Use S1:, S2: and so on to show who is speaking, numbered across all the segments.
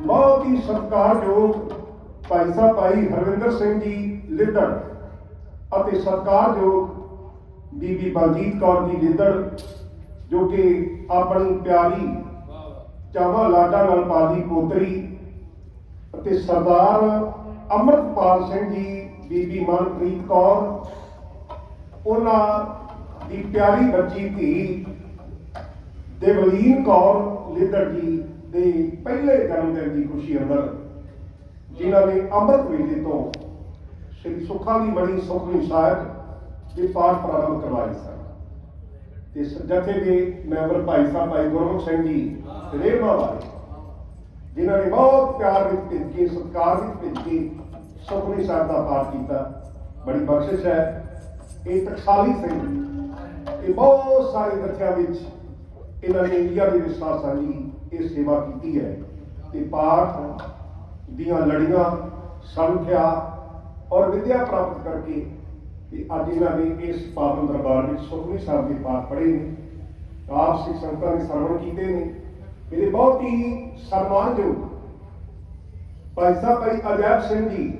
S1: ਬਹੁਤ ਹੀ ਸਤਿਕਾਰਯੋਗ ਭਾਈ ਸਾਹਿਬ, ਭਾਈ ਹਰਵਿੰਦਰ ਸਿੰਘ ਜੀ ਲਿੱਦੜ ਅਤੇ ਸਤਿਕਾਰਯੋਗ ਬੀਬੀ ਬਲਜੀਤ ਕੌਰ ਜੀ ਲਿੱਦੜ, ਜੋ ਕਿ ਆਪਣੀ ਪਿਆਰੀ ਚਾਵਾ ਲਾਡਾ ਨਾਲ ਪਾਲੀ ਪੋਤਰੀ ਅਤੇ ਸਰਦਾਰ ਅਮਰਤਪਾਲ ਸਿੰਘ ਜੀ, ਬੀਬੀ ਮਨਪ੍ਰੀਤ ਕੌਰ, ਉਹਨਾਂ ਦੀ ਪਿਆਰੀ ਬੱਚੀ ਧੀ ਦੇਵਲੀਨ ਕੌਰ ਲਿੱਦੜ ਜੀ ਦੇ ਪਹਿਲੇ ਜਨਮ ਦਿਨ ਦੀ ਖੁਸ਼ੀ ਅੰਦਰ, ਜਿਨ੍ਹਾਂ ਨੇ ਅੰਮ੍ਰਿਤ ਵੇਲੇ ਤੋਂ ਸ੍ਰੀ ਸੁਖਾਂ ਦੀ ਬੜੀ ਸੁਖਮਨੀ ਸਾਹਿਬ ਦੇ ਪਾਠ ਪ੍ਰਾਰੰਭ ਕਰਵਾਏ ਸਨ। ਤੇ ਜਥੇ ਦੇ ਮੈਂਬਰ ਭਾਈ ਸਾਹਿਬ, ਭਾਈ ਗੁਰਮੁਖ ਸਿੰਘ ਜੀ ਰੇਵਾ ਵਾਲੇ, ਜਿਨ੍ਹਾਂ ਨੇ ਬਹੁਤ ਪਿਆਰ ਵਿੱਚ ਭੇਜ ਕੇ ਸਤਿਕਾਰ ਵਿੱਚ ਭੇਜ ਕੇ ਸੁਖਮਨੀ ਸਾਹਿਬ ਦਾ ਪਾਠ ਕੀਤਾ। ਬੜੀ ਬਖਸ਼ਿਸ਼ ਹੈ। ਇਹ ਟਕਸਾਲੀ ਸਿੰਘ ਇਹ ਬਹੁਤ ਸਾਰੇ ਬੱਚਿਆਂ ਵਿੱਚ ਇਹਨਾਂ ਨੇ ਇੰਡੀਆ ਦੇ ਵਿਸਥਾਰ ਸਾਂਝੀ ਇਹ ਸੇਵਾ ਕੀਤੀ ਹੈ ਤੇ ਪਾਠ ਦੀਆਂ ਲੜੀਆਂ ਸੰਖਿਆ ਔਰ ਵਿਦਿਆ ਪ੍ਰਾਪਤ ਕਰਕੇ ਤੇ ਅੱਜ ਇਹਨਾਂ ਨੇ ਇਸ ਪਾਵਨ ਦਰਬਾਰ ਵਿੱਚ ਸੁਖਮਨੀ ਸਾਹਿਬ ਦੇ ਪਾਠ ਪੜ੍ਹੇ ਨੇ। ਆਪ ਸਿੱਖ ਸੰਗਤਾਂ ਦੇ ਸਰਵਣ ਕੀਤੇ ਨੇ। ਇਹਦੇ ਬਹੁਤ ਹੀ ਸਨਮਾਨਯੋਗ ਭਾਈ ਸਾਹਿਬ, ਭਾਈ ਅਜੈਬ ਸਿੰਘ ਜੀ,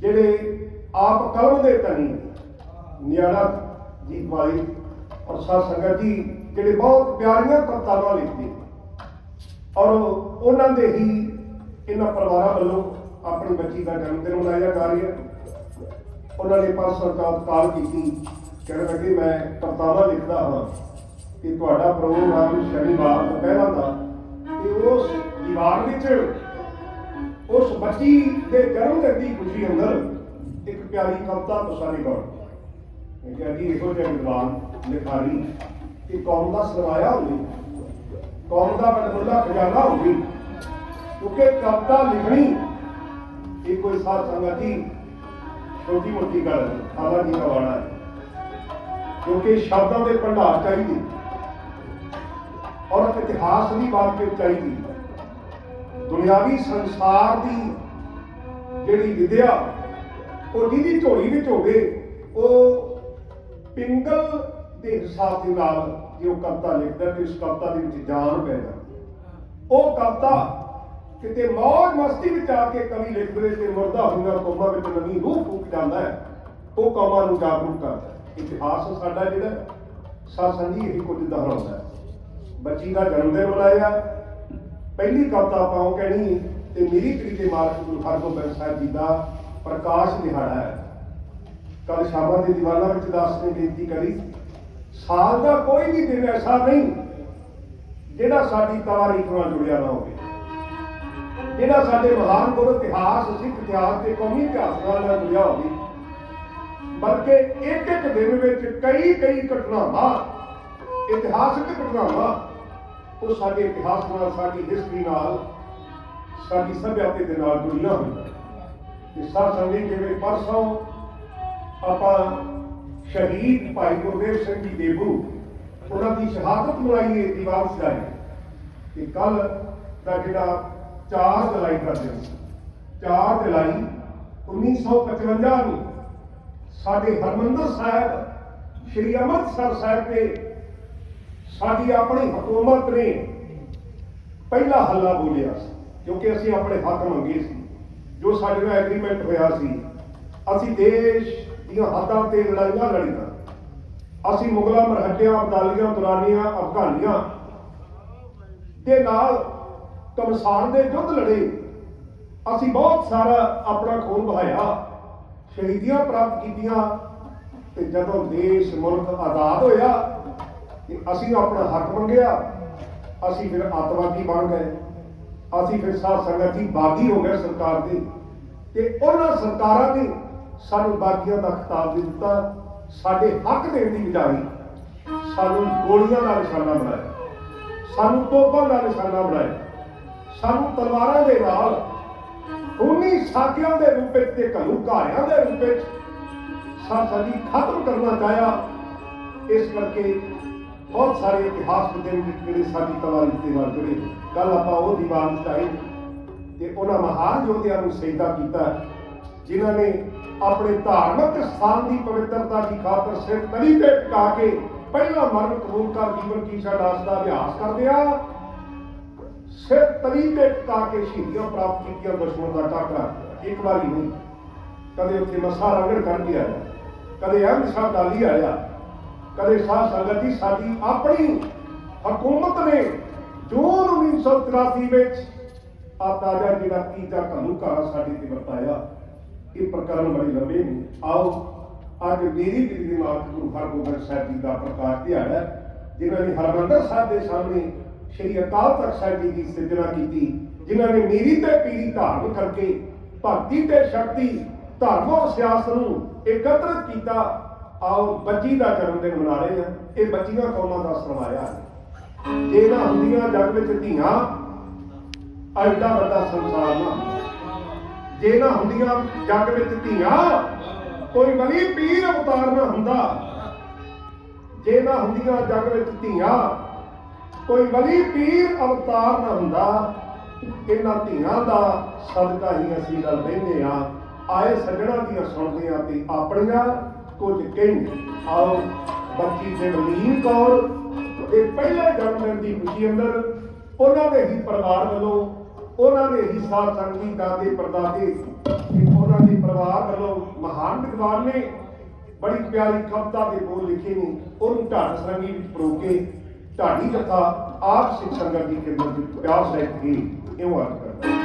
S1: ਜਿਹੜੇ ਆਪ ਕਲਮ ਦੇ ਧਨੀ ਨਿਆਣਾ ਜੀ ਵਾਲੇ ਔਰ ਸਾਧ ਸੰਗਤ ਜੀ ਜਿਹੜੇ ਬਹੁਤ ਪਿਆਰੀਆਂ ਕਵਿਤਾਵਾਂ ਲਿਖਦੇ ਔਰ ਉਹਨਾਂ ਦੇ ਹੀ ਇਹਨਾਂ ਪਰਿਵਾਰਾਂ ਵੱਲੋਂ ਆਪਣੀ ਬੱਚੀ ਦਾ ਜਨਮ ਦਿਨ ਮਨਾਇਆ ਜਾ ਰਿਹਾ। ਉਹਨਾਂ ਨੇ ਪਾਸ ਸਰਕਾਰ ਕਾਲ ਕੀਤੀ। ਕਹਿਣ ਲੱਗੇ, ਮੈਂ ਕਵਿਤਾਵਾਂ ਲਿਖਦਾ ਹਾਂ ਕਿ ਤੁਹਾਡਾ ਪ੍ਰੋਗਰਾਮ ਸ਼ਨੀਵਾਰ ਦੁਪਹਿਰਾਂ ਦਾ ਤੇ ਉਸ ਦੀਵਾਰ ਵਿੱਚ ਉਸ ਬੱਚੀ ਦੇ ਜਨਮ ਦਿਨ ਦੀ ਖੁਸ਼ੀ ਅੰਦਰ ਇੱਕ ਪਿਆਰੀ ਕਵਿਤਾ ਤੁਸਾਂ ਨੇ ਮੈਂ ਕਿਹਾ ਜੀ, ਇਹੋ ਜਿਹੇ ਵਿਦਵਾਨ ਲਿਖਾਰੀ ਕਿ ਕੌਮ ਦਾ ਸਰਮਾਇਆ ਹੋਵੇ, ਕੌਮ ਦਾ ਬਦਬੁੱਲਾ ਖਜ਼ਾਨਾ ਹੋਵੇ, ਕਿਉਂਕਿ ਕਵਿਤਾ ਲਿਖਣੀ ਇਹ ਕੋਈ ਸਾਧ ਸੰਗਤ ਦੀ ਛੋਟੀ ਮੋਟੀ ਗੱਲ ਨਹੀਂ ਖਾਲਾ ਜੀ ਹੈ। ਕਿਉਂਕਿ ਸ਼ਬਦਾਂ ਦੇ ਭੰਡਾਰ ਚਾਹੀਦੇ। ਔਰ ਇਤਿਹਾਸ ਦੀ ਬਾਤ ਤੇ ਚਾਹੀਦੀ। ਦੁਨਿਆਵੀ ਸੰਸਾਰ ਦੀ ਜਿਹੜੀ ਵਿਦਿਆ, ਉਹ ਜਿਹਦੀ ਝੋਲੀ ਵਿੱਚ ਹੋਵੇ, ਉਹ ਪਿੰਗਲ ਦੇ ਹਿਸਾਬ ਦੇ ਨਾਲ ਜੇ ਉਹ ਕਵਿਤਾ ਲਿਖਦਾ ਤੇ ਉਸ ਕਵਿਤਾ ਦੇ ਵਿੱਚ ਜਾਨ ਪੈ ਜਾਂਦੀ ਉਹ ਕਵਿਤਾ ਕਿਤੇ ਮੌਜ ਮਸਤੀ ਵਿੱਚ ਆ ਕੇ ਕਵੀ ਲਿਖਦੇ ਤੇ ਮੁਰਦਾ ਹੋਈਆਂ ਕੌਮਾਂ ਵਿੱਚ ਨਵੀਂ ਰੂਹ ਫੂਕ ਜਾਂਦਾ ਹੈ, ਉਹ ਕੌਮਾਂ ਨੂੰ ਜਾਗਰੂਕ ਕਰਦਾ ਹੈ। ਇਤਿਹਾਸ ਸਾਡਾ ਜਿਹੜਾ ਸਾਸੰਜੀ ਇਹ ਕੁਝ ਦੁਹਰਾਉਂਦਾ ਹੈ। ਬੱਚੀ ਦਾ ਜਨਮ ਦਿਨ ਮਨਾਇਆ, ਪਹਿਲੀ ਕਵਿਤਾ ਆਪਾਂ ਉਹ ਕਹਿਣੀ ਤੇ ਮੇਰੀ ਕਰੀ ਦੇ ਗੁਰੂ ਹਰਗੋਬਿੰਦ ਸਾਹਿਬ ਜੀ ਦਾ ਪ੍ਰਕਾਸ਼ ਦਿਹਾੜਾ ਹੈ। ਕੱਲ ਸ਼ਾਮਾਂ ਦੇ ਦੀਵਾਨਾਂ ਵਿੱਚ ਦਾਸ ਨੇ ਬੇਨਤੀ ਕਰੀ ਸਾਲ ਦਾ ਕੋਈ ਵੀ ਦਿਨ ਐਸਾ ਨਹੀਂ ਜਿਹੜਾ ਸਾਡੀ ਤਾਰੀਖ ਨਾਲ ਜੁੜਿਆ ਨਾ ਹੋਵੇ। ਜਿਹੜਾ ਸਾਡੇ ਮਹਾਨ ਗੁਰੂ ਇਤਿਹਾਸ, ਸਿੱਖ ਇਤਿਹਾਸ ਤੇ ਕੌਮੀ ਇਤਿਹਾਸ ਨਾਲ ਜੁੜਿਆ ਹੋਵੇ। ਬਲਕਿ ਇੱਕ ਇੱਕ ਦਿਨ ਵਿੱਚ ਕਈ ਕਈ ਘਟਨਾਵਾਂ, ਇਤਿਹਾਸਕ ਘਟਨਾਵਾਂ, ਉਹ ਸਾਡੇ ਇਤਿਹਾਸ ਨਾਲ, ਸਾਡੀ ਹਿਸਟਰੀ ਨਾਲ, ਸਾਡੀ ਸਭਿਆਤੇ ਦੇ ਨਾਲ ਜੁੜੀਆਂ ਹੋਈਆਂ। ਤੇ ਸਾਧ ਸੰਗਤ ਜਿਵੇਂ ਪਰਸੋਂ ਆਪਾਂ ਸ਼ਹੀਦ ਭਾਈ ਗੁਰਦੇਵ ਸਿੰਘ ਜੀ ਦੇਬੂ ਉਹਨਾਂ ਦੀ ਸ਼ਹਾਦਤ ਮਨਾਈ ਇਹ ਦੀਵਾਰ ਸਜਾਈ ਤੇ ਕੱਲ ਦਾ ਜਿਹੜਾ 4 ਜੁਲਾਈ ਦਾ ਦਿਨ ਸੀ 4 ਜੁਲਾਈ 1955 ਨੂੰ ਸਾਡੇ ਹਰਮੰਦਰ ਸਾਹਿਬ, ਸ੍ਰੀ ਅੰਮ੍ਰਿਤਸਰ ਸਾਹਿਬ ਤੇ ਸਾਡੀ ਆਪਣੀ ਹਕੂਮਤ ਨੇ ਪਹਿਲਾ ਹੱਲਾ ਬੋਲਿਆ ਸੀ ਕਿਉਂਕਿ ਅਸੀਂ ਆਪਣੇ ਹੱਕ ਮੰਗੇ ਸੀ, ਜੋ ਸਾਡੇ ਨਾਲ ਐਗਰੀਮੈਂਟ ਹੋਇਆ ਸੀ, ਅਸੀਂ ਦੇਸ਼ ਦੀਆਂ ਹੱਦਾਂ ਤੇ ਲੜਾਈਆਂ ਲੜੀਆਂ ਅਸੀਂ ਮੁਗਲਾਂ, ਮਰਹੱਟਿਆਂ, ਅਬਦਾਲੀਆਂ ਦੁਰਾਨੀਆਂ ਅਫਗਾਨੀਆਂ ਦੇ ਨਾਲ ਕਮਸਾਨ ਦੇ ਯੁੱਧ ਲੜੇ। ਅਸੀਂ ਬਹੁਤ ਸਾਰਾ ਆਪਣਾ ਖੂਨ ਵਹਾਇਆ, ਸ਼ਹੀਦੀਆਂ ਪ੍ਰਾਪਤ ਕੀਤੀਆਂ ਤੇ ਜਦੋਂ ਦੇਸ਼, ਮੁਲਕ ਆਜ਼ਾਦ ਹੋਇਆ ਤੇ ਅਸੀਂ ਆਪਣਾ ਹੱਕ ਮੰਗਿਆ, ਅਸੀਂ ਫਿਰ ਅੱਤਵਾਦੀ ਬਣ ਗਏ। ਅਸੀਂ ਫਿਰ ਸਾਧ ਸੰਗਤ ਦੀ ਬਾਗੀ ਹੋ ਗਏ ਸਰਕਾਰ ਦੀ ਤੇ ਉਹਨਾਂ ਸਰਕਾਰਾਂ ਦੀ ਸਾਨੂੰ ਬਾਗੀਆਂ ਦਾ ਖਿਤਾਬ ਵੀ ਦਿੱਤਾ, ਸਾਡੇ ਹੱਕ ਦੇਣ ਦੀ ਬਜਾਏ ਸਾਨੂੰ ਗੋਲੀਆਂ ਦਾ ਨਿਸ਼ਾਨਾ ਬਣਾਇਆ, ਸਾਨੂੰ ਤੋਪਾਂ ਦਾ ਨਿਸ਼ਾਨਾ ਬਣਾਇਆ, ਸਾਨੂੰ ਤਲਵਾਰਾਂ ਦੇ ਨਾਲ ਖੂਨੀ ਸਾਥੀਆਂ ਦੇ ਰੂਪ ਵਿੱਚ ਤੇ ਘਲੂ ਘਾਰਿਆਂ ਦੇ ਰੂਪ ਵਿੱਚ ਸਾਡੀ ਖਤਮ ਕਰਨਾ ਚਾਹਿਆ। ਇਸ ਕਰਕੇ ਬਹੁਤ ਸਾਰੇ ਇਤਿਹਾਸ ਦੇ ਦਿਨ ਜਿਹੜੇ ਸਾਡੀ ਤਵਾਰੀਖ ਦੇ ਨਾਲ ਜੁੜੇ ਕੱਲ ਆਪਾਂ ਉਹ ਦੀਵਾਨ ਚਾਹੇ ਤੇ ਉਹਨਾਂ ਮਹਾਨ ਯੋਧਿਆਂ ਨੂੰ ਸਜਦਾ ਕੀਤਾ। ਜਿਨ੍ਹਾਂ ਨੇ ਆਪਣੇ ਧਾਰਮਿਕ ਸਥਾਨ ਦੀ ਪਵਿੱਤਰਤਾ ਦੀ ਖਾਤਰ ਸਿਰ ਤਲੀ ਤੇ ਟਿਕਾ ਕੇ ਪਹਿਲਾ ਮਰਨ ਕਬੂਲ ਕਰ ਜੀਵਨ ਕੀ ਦਾਸ ਦਾ ਅਭਿਆਸ ਕਰਦਿਆਂ ਸਿਰ ਤਲੀ ਤੇ ਟਿਕਾ ਕੇ ਸ਼ਹੀਦੀਆਂ ਪ੍ਰਾਪਤ ਕੀਤੀਆਂ ਦੁਸ਼ਮਣ ਦਾ ਟਾਕਰਾ। ਇੱਕ ਵਾਰੀ ਨਹੀਂ। ਕਦੇ ਉੱਥੇ ਮੱਸਾ ਰੰਗੜ ਕਰ ਵੀ ਕਦੇ ਅਹਿਮਦ ਸ਼ਾਹ ਦਾਲੀ ਆਇਆ, ਕਦੇ ਸਾਧ ਸੰਗਤ ਦੀ ਸਾਡੀ ਆਪਣੀ ਹਕੂਮਤ ਨੇ ਜੂਨ 1983 ਵਿੱਚ ਆ ਤਾਜਾ ਜਿਹੜਾ ਕੀਤਾ ਘੱਲੂਘਾਰਾ ਸਾਡੇ ਤੇ ਵਰਤਾਇਆ। ਇਹ ਪ੍ਰਕਰਨ ਬੜੇ ਲੰਬੇ ਨੇ। ਆਓ, ਅੱਜ ਮੇਰੀ ਵੀ ਦਿਮਾਗ ਗੁਰੂ ਹਰਗੋਬਿੰਦ ਸਾਹਿਬ ਜੀ ਦਾ ਪ੍ਰਕਾਸ਼ ਦਿਹਾੜਾ ਜਿਨ੍ਹਾਂ ਨੇ ਹਰਮੰਦਰ ਸਾਹਿਬ ਦੇ ਸਾਹਮਣੇ ਸ਼੍ਰੀ ਅਕਾਲ ਤਖਤ ਸਾਹਿਬ ਜੀ ਦੀ ਸਿਰਜਣਾ ਕੀਤੀ, ਜਿਨ੍ਹਾਂ ਨੇ ਮੇਰੀ ਤੇ ਪੀੜੀ ਧਾਰਨ ਕਰਕੇ ਭਗਤੀ ਤੇ ਸ਼ਕਤੀ, ਧਰਮ ਸਿਆਸਤ ਨੂੰ ਇਕੱਤਰਿਤ ਕੀਤਾ, ਆਓ ਬੱਚੀ ਦਾ ਜਨਮ ਦਿਨ ਮਨਾ ਰਹੇ ਹਾਂ। ਇਹ ਬੱਚੀਆਂ ਕੌਮਾਂ ਦਾ ਸਰਮਾਇਆ ਹੈ। ਜੇ ਨਾ ਹੁੰਦੀਆਂ ਜਗ ਵਿੱਚ ਧੀਆਂ ਐਡਾ ਵੱਡਾ ਸੰਸਾਰ ਨਾ ਜੇ ਨਾ ਹੁੰਦੀਆਂ ਜੱਗ ਵਿੱਚ ਧੀਆਂ, ਕੋਈ ਵਲੀ ਪੀਰ ਅਵਤਾਰ ਨਾ ਹੁੰਦਾ। ਜੇ ਨਾ ਹੁੰਦੀਆਂ ਜੱਗ ਵਿੱਚ ਧੀਆਂ, ਕੋਈ ਵਲੀ ਪੀਰ ਅਵਤਾਰ ਨਾ ਹੁੰਦਾ। ਇਹਨਾਂ ਧੀਆਂ ਦਾ ਸਦਕਾ ਹੀ ਅਸੀਂ ਗੱਲ ਬਹਿੰਦੇ ਆ ਆਏ ਸੱਜਣਾ ਦੀਆਂ ਸੁਣਦੇ ਆ ਤੇ ਆਪਣੀਆਂ ਕੁਝ ਕਹਿੰਦੇ, ਆਓ, ਬੱਚੀ ਤੇ ਮਲੀਨ ਕੌਰ ਦੇ ਪਹਿਲੇ ਜਨਮ ਦਿਨ ਦੀ ਖੁਸ਼ੀ ਅੰਦਰ ਉਹਨਾਂ ਦੇ ਹੀ ਪਰਿਵਾਰ ਵੱਲੋਂ ਉਹਨਾਂ ਦੇ ਹੀ ਸਾਥ ਸੰਗੀ ਦਾਦੇ ਪਰਦਾਦੇ ਤੇ ਉਹਨਾਂ ਦੇ ਪਰਿਵਾਰ ਵੱਲੋਂ ਮਹਾਨ ਵਿਦਵਾਨ ਨੇ ਬੜੀ ਪਿਆਰੀ ਕਵਿਤਾ ਦੇ ਬੋਲ ਲਿਖੇ ਨੇ, ਉਹਨੂੰ ਢਾਡ ਸਰੰਗੀ ਵਿੱਚ ਪਰੋ ਕੇ ਢਾਡੀ ਕਥਾ ਆਪ ਸਿੱਖ ਸੰਗਤ ਦੀ ਖਿਦਮਤ ਵਿੱਚ ਪਿਆਰ ਸਹਿਤ ਕੇ ਇਉਂ ਅਰਜ਼ ਕਰਦਾ।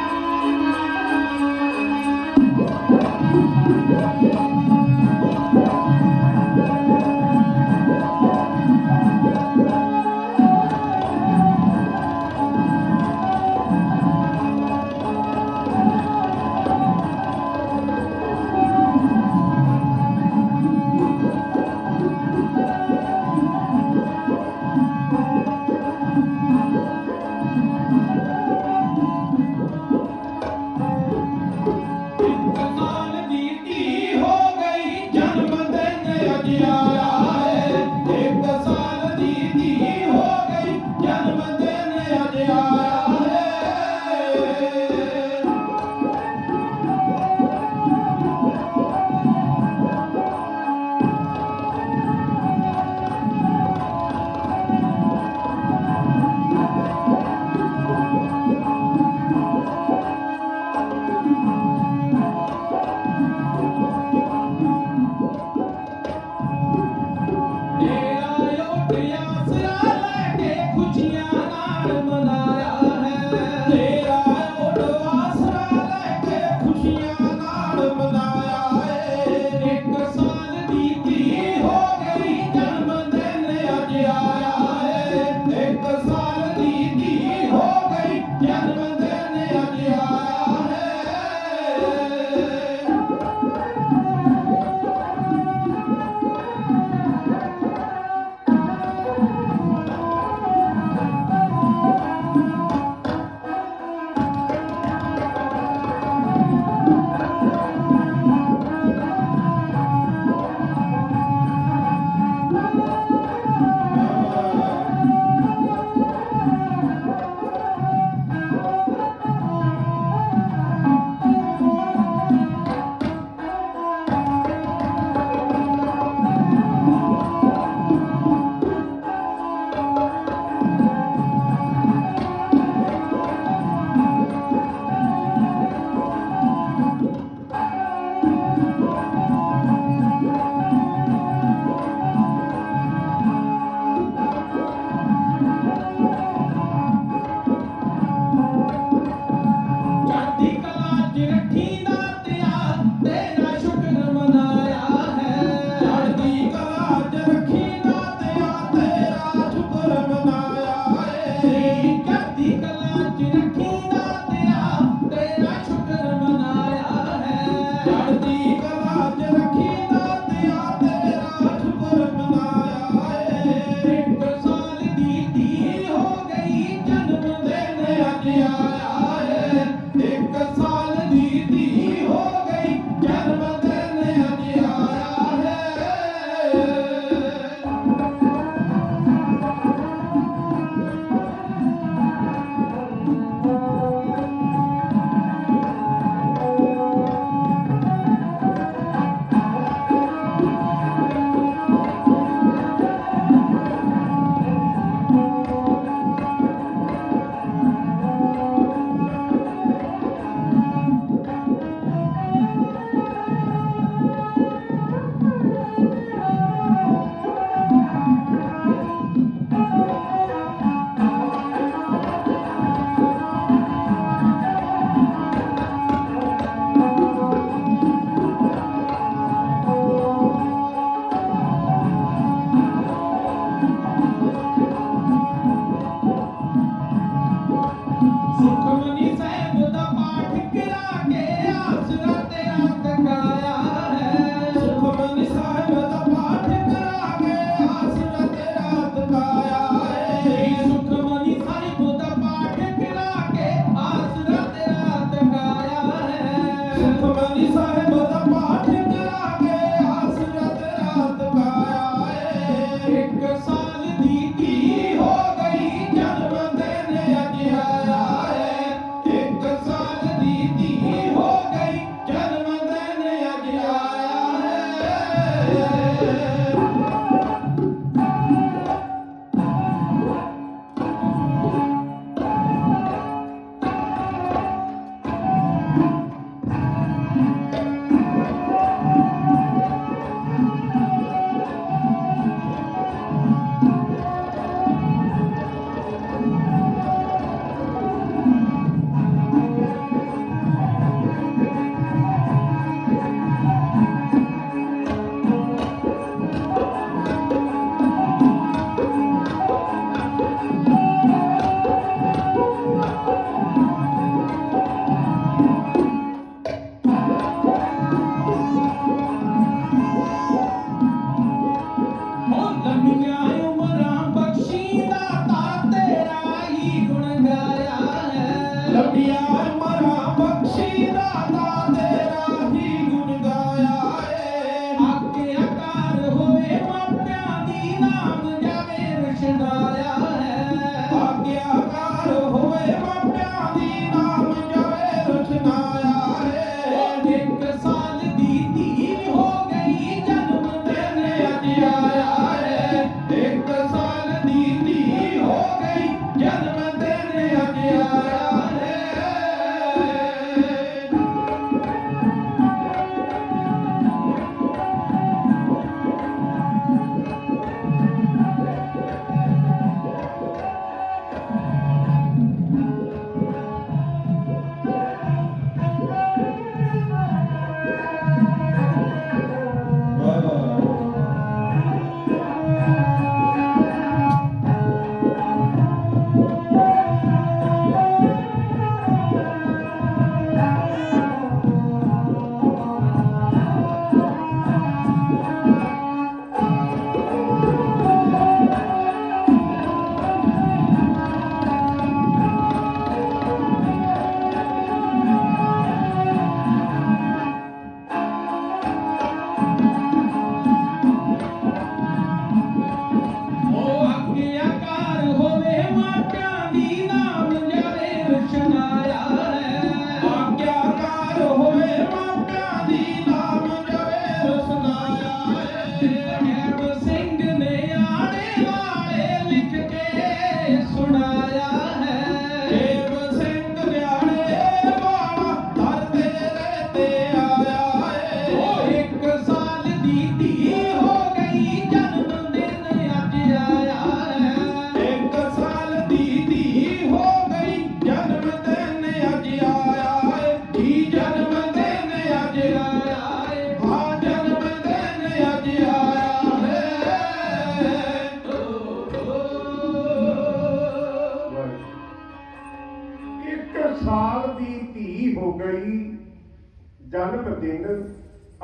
S2: ధర్మరా పక్షి దాతా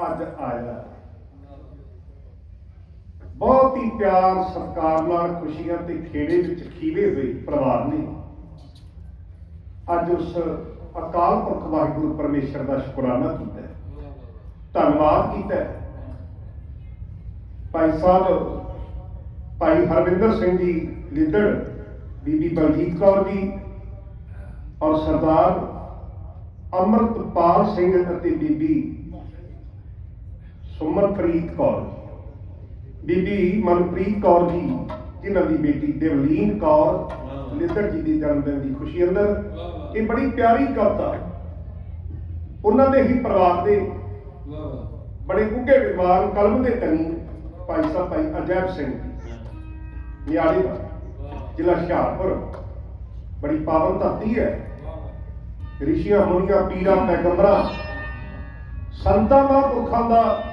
S2: ਅੱਜ ਆਇਆ।
S1: ਬਹੁਤ ਹੀ ਪਿਆਰ ਸਤਿਕਾਰ ਨਾਲ, ਖੁਸ਼ੀਆਂ ਤੇ ਖੇੜੇ ਵਿੱਚ ਖੀਵੇ ਹੋਏ ਪਰਿਵਾਰ ਨੇ। ਅੱਜ ਉਸ ਅਕਾਲ ਪੁਰਖ ਵਾਹਿਗੁਰੂ ਪਰਮੇਸ਼ਰ ਦਾ ਸ਼ੁਕਰਾਨਾ ਕੀਤਾ ਧੰਨਵਾਦ ਕੀਤਾ ਭਾਈ ਸਾਹਿਬ, ਭਾਈ ਹਰਵਿੰਦਰ ਸਿੰਘ ਜੀ ਲਿੱਦੜ ਬੀਬੀ ਬਲਜੀਤ ਕੌਰ ਜੀ ਔਰ ਸਰਦਾਰ ਅਮਰਤਪਾਲ ਸਿੰਘ ਅਤੇ ਬੀਬੀ ਸੁਮਨਪ੍ਰੀਤ ਕੌਰ ਬੀਬੀ ਮਨਪ੍ਰੀਤ ਕੌਰ ਜੀ, ਜਿਨ੍ਹਾਂ ਦੀ ਬੇਟੀ ਦੇਵਲੀਨ ਕੌਰ ਲਿੱਦੜ ਜੀ ਦੇ ਜਨਮ ਦਿਨ ਦੀ ਖੁਸ਼ੀ ਅੰਦਰ ਇਹ ਬੜੀ ਪਿਆਰੀ ਕਵਿਤਾ। ਉਹਨਾਂ ਦੇ ਹੀ ਪਰਿਵਾਰ ਦੇ ਬੜੇ ਉੱਘੇ ਵਿਦਵਾਨ ਕਲਮ ਦੇ ਤਨੀ ਭਾਈ ਸਾਹਿਬ ਭਾਈ ਅਜੈਬ ਸਿੰਘ ਜੀ। ਦਾ ਜ਼ਿਲ੍ਹਾ ਹੁਸ਼ਿਆਰਪੁਰ। ਬੜੀ ਪਾਵਨ ਧਰਤੀ ਹੈ। ਰਿਸ਼ੀਆਂ ਮੁਨੀਆਂ, ਪੀਰਾਂ, ਪੈਗੰਬਰਾਂ, ਸੰਤਾਂ ਮਹਾਂਪੁਰਖਾਂ ਦਾ